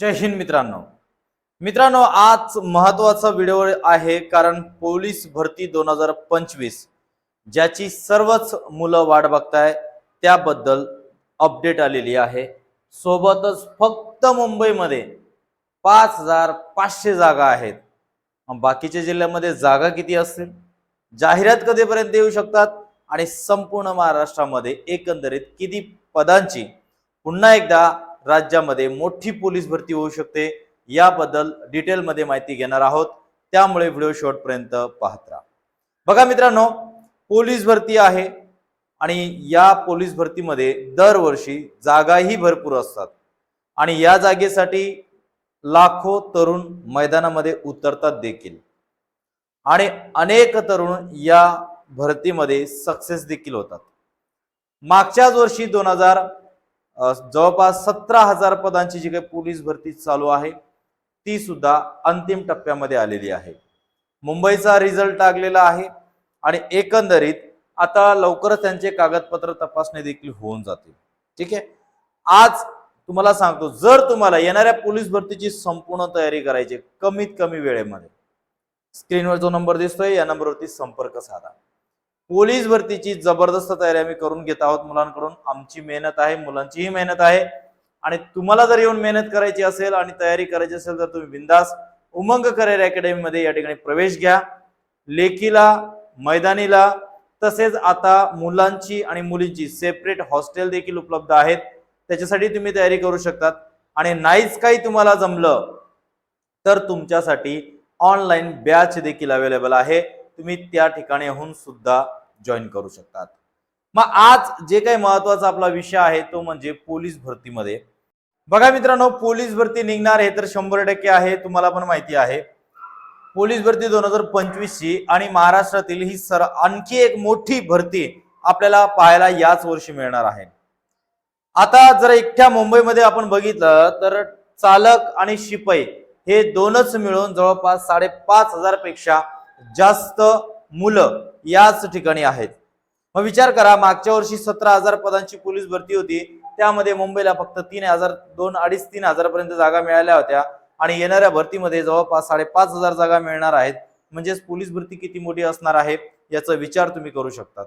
जय हिंद मित्रांनो. मित्रांनो आज महत्त्वाचा व्हिडिओ आहे कारण पोलीस भरती दोन हजार पंचवीस ज्याची सर्वच मुलं वाट बघताय त्याबद्दल अपडेट आलेली आहे. सोबतच फक्त मुंबईमध्ये पाच हजार पाचशे जागा आहेत. बाकीच्या जिल्ह्यामध्ये जागा किती असतील? जाहिरात कधीपर्यंत येऊ शकतात? आणि संपूर्ण महाराष्ट्रामध्ये एकंदरीत किती पदांची? पुन्हा एकदा राज्यामध्ये मोठी पोलीस भरती होऊ शकते याबद्दल डिटेलमध्ये माहिती घेणार आहोत. त्यामुळे व्हिडिओ शॉर्टपर्यंत पाहत राहा. बघा मित्रांनो पोलीस भरती आहे आणि या पोलीस भरतीमध्ये दरवर्षी जागाही भरपूर असतात. आणि या जागेसाठी लाखो तरुण मैदानामध्ये उतरतात देखील. आणि अनेक तरुण या भरतीमध्ये सक्सेस देखील होतात. मागच्याच वर्षी दोन हजार जवळपास सतरा हजार पदांची जी काही पोलीस भरती चालू आहे ती सुद्धा अंतिम टप्प्यामध्ये आलेली आहे. मुंबईचा रिझल्ट लागलेला आहे आणि एकंदरीत आता लवकरच त्यांचे कागदपत्र तपासणी देखील होऊन जातील. ठीक आहे? आज तुम्हाला सांगतो जर तुम्हाला येणाऱ्या पोलीस भरतीची संपूर्ण तयारी करायची कमीत कमी वेळेमध्ये. स्क्रीनवर जो नंबर दिसतोय या नंबरवरती संपर्क साधा. पोलीस भरतीची जबरदस्त तयारी आम्ही करून घेत आहोत मुलांकडून. आमची मेहनत आहे मुलांचीही मेहनत आहे. आणि तुम्हाला जर येऊन मेहनत करायची असेल आणि तयारी करायची असेल तर तुम्ही बिंदास उमंग करिअर अकॅडमीमध्ये या ठिकाणी प्रवेश घ्या. लेखीला मैदानीला तसेच आता मुलांची आणि मुलींची सेपरेट हॉस्टेल देखील उपलब्ध आहेत. त्याच्यासाठी तुम्ही तयारी करू शकतात. आणि नाहीच काही तुम्हाला जमलं तर तुमच्यासाठी ऑनलाईन बॅच देखील अवेलेबल आहे. तुम्ही त्या ठिकाणी होऊन सुद्धा जॉईन करू शकतात. मग आज जे काही महत्त्वाचा आपला विषय आहे तो म्हणजे पोलीस भरतीमध्ये. बघा मित्रांनो पोलीस भरती निघणार हे तर शंभर टक्के आहे तुम्हाला पण माहिती आहे. पोलीस भरती दोन हजार पंचवीस ची आणि महाराष्ट्रातील ही सर आणखी एक मोठी भरती आपल्याला पाहायला याच वर्षी मिळणार आहे. आता जर एकट्या मुंबईमध्ये आपण बघितलं तर चालक आणि शिपाई हे दोनच मिळून जवळपास साडेपाच हजारपेक्षा जास्त मुलं याच ठिकाणी आहेत. मग विचार करा मागच्या वर्षी सतरा हजार पदांची पोलीस भरती होती. त्यामध्ये मुंबईला फक्त तीन हजार दोन अडीच तीन हजार पर्यंत जागा मिळाल्या होत्या. आणि येणाऱ्या भरतीमध्ये जवळपास साडेपाच हजार जागा मिळणार आहेत. म्हणजेच पोलीस भरती किती मोठी असणार आहे याचा विचार तुम्ही करू शकतात.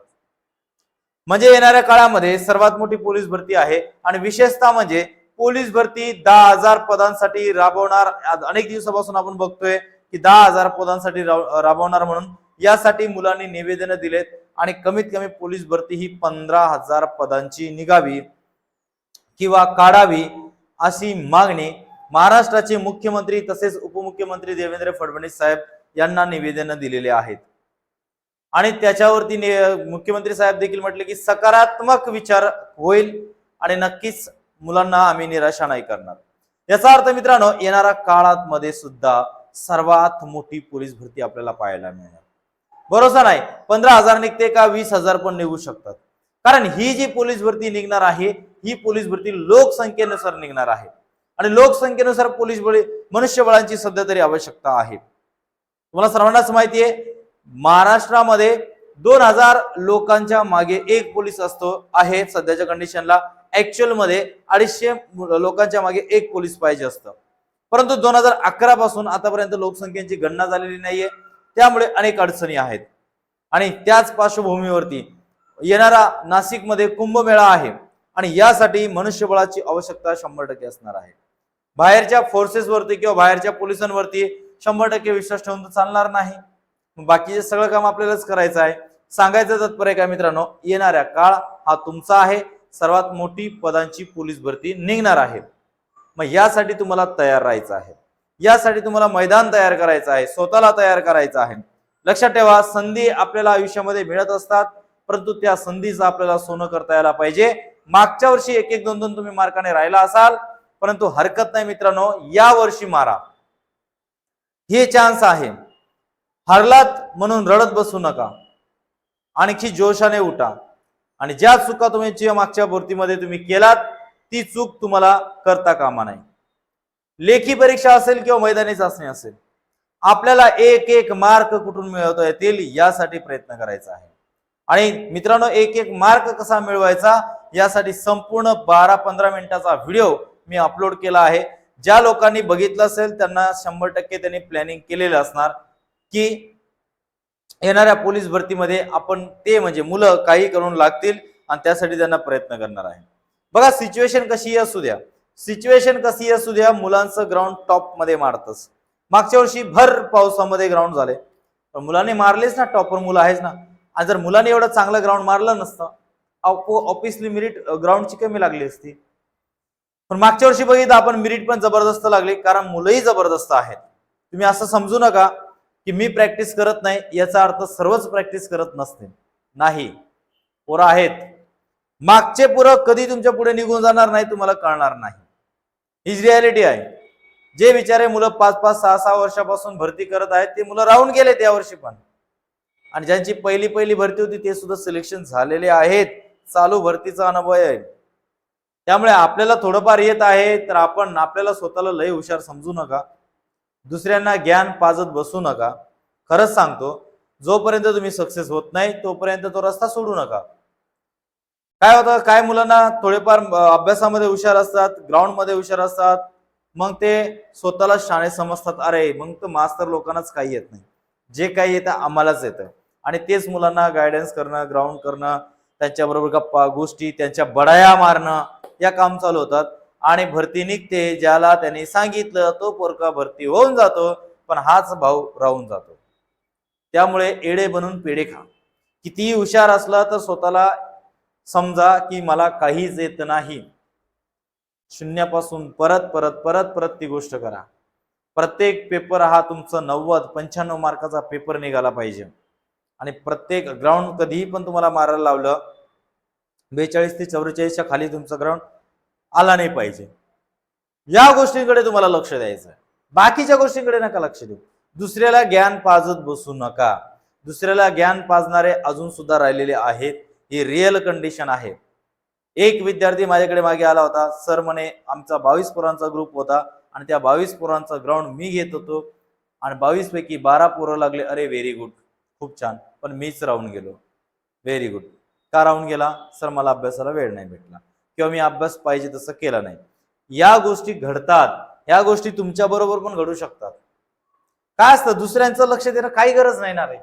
म्हणजे येणाऱ्या काळामध्ये सर्वात मोठी पोलीस भरती आहे. आणि विशेषतः म्हणजे पोलीस भरती दहा हजार पदांसाठी राबवणार. अनेक दिवसापासून आपण बघतोय की दहा हजार पदांसाठी राब- राबवणार म्हणून यासाठी मुलांनी निवेदन दिलेत आणि कमीत कमी पोलीस भरती ही पंधरा हजार पदांची निघावी किंवा काढावी अशी मागणी महाराष्ट्राचे मुख्यमंत्री तसेच उपमुख्यमंत्री देवेंद्र फडणवीस साहेब यांना निवेदन दिलेले आहेत. आणि त्याच्यावरती मुख्यमंत्री साहेब देखील म्हटले की सकारात्मक विचार होईल आणि नक्कीच मुलांना आम्ही निराशा नाही करणार. याचा अर्थ मित्रांनो येणाऱ्या काळात मध्ये सुद्धा सर्वात मोठी पोलीस भरती आपल्याला पाहायला मिळणार. भरोसा नाही. पंधरा हजार निघते का? वीस हजार पण निघू शकतात. कारण ही जी पोलीस भरती निघणार आहे ही पोलीस भरती लोकसंख्येनुसार निघणार आहे. आणि लोकसंख्येनुसार पोलीस बळी मनुष्यबळांची सध्या तरी आवश्यकता आहे. तुम्हाला सर्वांनाच माहिती आहे महाराष्ट्रामध्ये दोन हजार लोकांच्या मागे एक पोलीस असतो आहे सध्याच्या कंडिशनला ऍक्च्युअलमध्ये अडीचशे लोकांच्या मागे एक पोलीस पाहिजे असतं. परंतु दोन हजार अकरा पासून आतापर्यंत लोकसंख्येची गणना झालेली नाहीये. त्यामुळे अनेक अडचणी आहेत. आणि त्याच पार्श्वभूमीवरती येणारा नाशिकमध्ये कुंभमेळा आहे आणि यासाठी मनुष्यबळाची आवश्यकता शंभर टक्के असणार आहे. बाहेरच्या फोर्सेसवरती किंवा बाहेरच्या पोलिसांवरती शंभर टक्के विश्वास ठेवून तर चालणार नाही. बाकीचे सगळं काम आपल्यालाच करायचं आहे सांगायचं तात्पर्य काय मित्रांनो येणाऱ्या काळ हा तुमचा आहे. सर्वात मोठी पदांची पोलीस भरती निघणार आहे. मग यासाठी तुम्हाला तयार राहायचं आहे. यासाठी तुम्हाला मैदान तयार करायचं आहे स्वतःला तयार करायचं आहे. लक्षात ठेवा संधी आपल्याला आयुष्यामध्ये मिळत असतात परंतु त्या संधीचं आपल्याला सोनं करता यायला पाहिजे. मागच्या वर्षी एक एक दोन दोन तुम्ही मार्काने राहिला असाल परंतु हरकत नाही मित्रांनो या वर्षी मारा. हे चान्स आहे. हरलात म्हणून रडत बसू नका. आणखी जोशाने उठा. आणि ज्या चुका तुम्ही मागच्या भरतीमध्ये तुम्ही केलात ती चूक तुम्हाला करता कामा नाही. लेखी परीक्षा असेल किंवा मैदानी चाचणी असेल आपल्याला एक एक मार्क कुठून मिळवता येतील यासाठी प्रयत्न करायचा आहे. आणि मित्रांनो एक एक मार्क कसा मिळवायचा यासाठी संपूर्ण बारा पंधरा मिनिटाचा व्हिडिओ मी अपलोड केला आहे. ज्या लोकांनी बघितलं असेल त्यांना शंभर टक्के त्यांनी प्लॅनिंग केलेलं असणार की येणाऱ्या पोलीस भरतीमध्ये आपण ते म्हणजे मुलं काही करून लागतील आणि त्यासाठी त्यांना प्रयत्न करणार आहे. बघा सिच्युएशन कशी असू द्या. सिच्युएशन कशी असू द्या मुलांचं ग्राउंड टॉपमध्ये मारतच मागच्या वर्षी भर पावसामध्ये ग्राउंड झाले. पण मुलांनी मारलेच ना टॉपर मुलं आहेच ना. आणि जर मुलांनी एवढं चांगलं ग्राउंड मारलं नसतं ऑफिसली मिरिट ग्राउंडची कमी लागली असती. पण मागच्या वर्षी बघितलं आपण मिरिट पण जबरदस्त लागली कारण मुलंही जबरदस्त आहेत. तुम्ही असं समजू नका की मी प्रॅक्टिस करत नाही याचा अर्थ सर्वच प्रॅक्टिस करत नसते नाही. पोरं आहेत. मागचे पुरं कधी तुमच्यापुढे निघून जाणार नाही तुम्हाला कळणार नाही. हीच रियालिटी आहे. जे बिचारे मुलं पाच पाच सहा सहा वर्षापासून भरती करत आहेत ते मुलं राहून गेले त्या वर्षी पण. आणि ज्यांची पहिली पहिली भरती होती ते सुद्धा सिलेक्शन झालेले आहेत. चालू भरतीचा अनुभव आहे. त्यामुळे आपल्याला थोडंफार येत आहे तर आपण आपल्याला स्वतःला लय हुशार समजू नका. दुसऱ्यांना ज्ञान पाजत बसू नका. खरंच सांगतो जोपर्यंत तुम्ही सक्सेस होत नाही तोपर्यंत तो रस्ता सोडू नका. काय होतं? काय मुलांना थोडेफार अभ्यासामध्ये हुशार असतात ग्राउंडमध्ये हुशार असतात मग ते स्वतःला शाळेत समजतात अरे मग तर मास्तर लोकांनाच काही येत नाही. जे काही येतं आम्हालाच येतं. आणि तेच मुलांना गायडन्स करणं ग्राउंड करणं त्यांच्याबरोबर गप्पा गोष्टी त्यांच्या बडाया मारणं या काम चालू होतात. आणि भरती निघते ज्याला त्यांनी सांगितलं तो पोरका भरती होऊन जातो पण हाच भाऊ राहून जातो. त्यामुळे एडे बनून पेढे खा. कितीही हुशार असला तर स्वतःला समजा की मला काहीच येत नाही. शून्यापासून परत परत परत परत ती गोष्ट करा. प्रत्येक पेपर हा तुमचा नव्वद पंच्याण्णव मार्काचा पेपर निघाला पाहिजे. आणि प्रत्येक ग्राउंड कधीही पण तुम्हाला मारायला लावलं बेचाळीस ते चौवेचाळीसच्या खाली तुमचं ग्राउंड आला नाही पाहिजे. या गोष्टींकडे तुम्हाला लक्ष द्यायचं बाकीच्या गोष्टींकडे नका लक्ष देऊ. दुसऱ्याला ज्ञान पाजत बसू नका. दुसऱ्याला ज्ञान पाजणारे अजून सुद्धा राहिलेले आहेत. ही रिअल कंडिशन आहे. एक विद्यार्थी माझ्याकडे मागे आला होता. सर म्हणे आमचा बावीस पोरांचा ग्रुप होता आणि त्या बावीस पोरांचा ग्राउंड मी घेत होतो आणि बावीस पैकी बारा पोरं लागले. अरे व्हेरी गुड खूप छान. पण मीच राहून गेलो. व्हेरी गुड का राहून गेला? सर मला अभ्यासाला वेळ नाही भेटला. किंवा मी अभ्यास पाहिजे तसं केला नाही. या गोष्टी घडतात. या गोष्टी तुमच्या बरोबर पण घडू शकतात. काय असतं? दुसऱ्यांचं लक्ष देणं काही गरज नाही ना रे.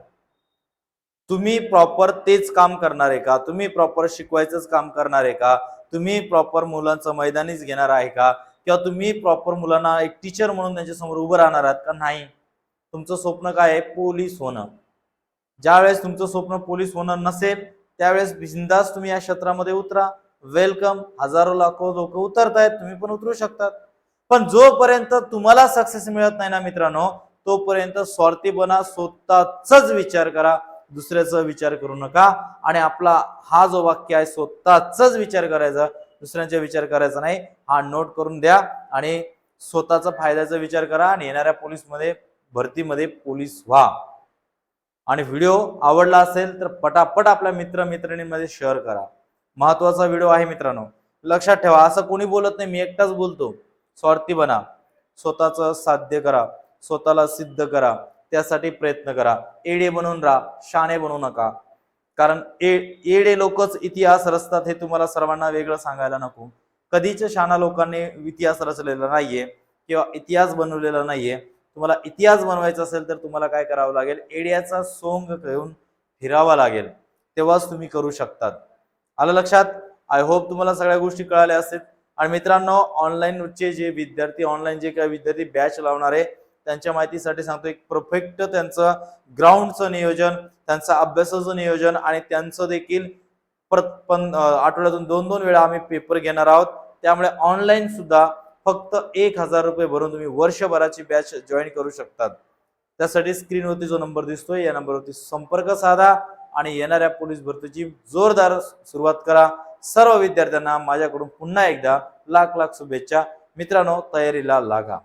तुम्ही प्रॉपर तेच काम करणार आहे का? तुम्ही प्रॉपर शिकवायचंच काम करणार आहे का? तुम्ही प्रॉपर मुलांचं मैदानीच घेणार आहे का? किंवा तुम्ही प्रॉपर मुलांना एक टीचर म्हणून त्यांच्यासमोर उभं राहणार आहात का? नाही. तुमचं स्वप्न काय आहे? पोलीस होणं. ज्यावेळेस तुमचं स्वप्न पोलीस होणं नसेल त्यावेळेस बिंदास तुम्ही या क्षेत्रामध्ये उतरा. वेलकम हजारो लाखो लोक उतरतायत तुम्ही पण उतरू शकतात. पण जोपर्यंत तुम्हाला सक्सेस मिळत नाही ना मित्रांनो तोपर्यंत स्वार्थीपणा स्वतःचच विचार करा. दुसऱ्याचा विचार करू नका. आणि आपला हा जो वाक्य आहे स्वतःचाच विचार करायचा. दुसऱ्यांचा विचार करायचा नाही. हा नोट करून द्या आणि स्वतःचा फायद्याचा विचार करा आणि येणाऱ्या पोलीसमध्ये भरतीमध्ये पोलीस व्हा. आणि व्हिडिओ आवडला असेल तर पटापट आपल्या मित्र मैत्रिणींमध्ये शेअर करा. महत्त्वाचा व्हिडिओ आहे मित्रांनो. लक्षात ठेवा असं कोणी बोलत नाही मी एकटाच बोलतो. स्वार्थी बना. स्वतःचं साध्य करा. स्वतःला सिद्ध करा. त्यासाठी प्रयत्न करा. एडे बनून राहा शाणे बनवू नका. कारण ए एडे लोकच इतिहास रचतात हे तुम्हाला सर्वांना वेगळं सांगायला नको. कधीच शाणा लोकांनी इतिहास रचलेला नाहीये किंवा इतिहास बनवलेला नाहीये. तुम्हाला इतिहास बनवायचा असेल तर तुम्हाला काय करावं लागेल? एडियाचा सोंग घेऊन फिरावा लागेल. तेव्हाच तुम्ही करू शकतात. आलं लक्षात? आय होप तुम्हाला सगळ्या गोष्टी कळाल्या असतील. आणि मित्रांनो ऑनलाईनचे जे विद्यार्थी ऑनलाईन जे काही विद्यार्थी बॅच लावणारे त्यांच्या माहितीसाठी सांगतो एक परफेक्ट त्यांचं ग्राउंडचं नियोजन त्यांचं अभ्यासाचं नियोजन आणि त्यांचं देखील प्रत पण आठवड्यातून दोन दोन वेळा आम्ही पेपर घेणार आहोत. त्यामुळे ऑनलाईन सुद्धा फक्त एक हजार रुपये भरून तुम्ही वर्षभराची बॅच जॉईन करू शकतात. त्यासाठी स्क्रीनवरती जो नंबर दिसतोय या नंबरवरती संपर्क साधा आणि येणाऱ्या पोलीस भरतीची जोरदार सुरुवात करा. सर्व विद्यार्थ्यांना माझ्याकडून पुन्हा एकदा लाख लाख शुभेच्छा. मित्रांनो तयारीला लागा.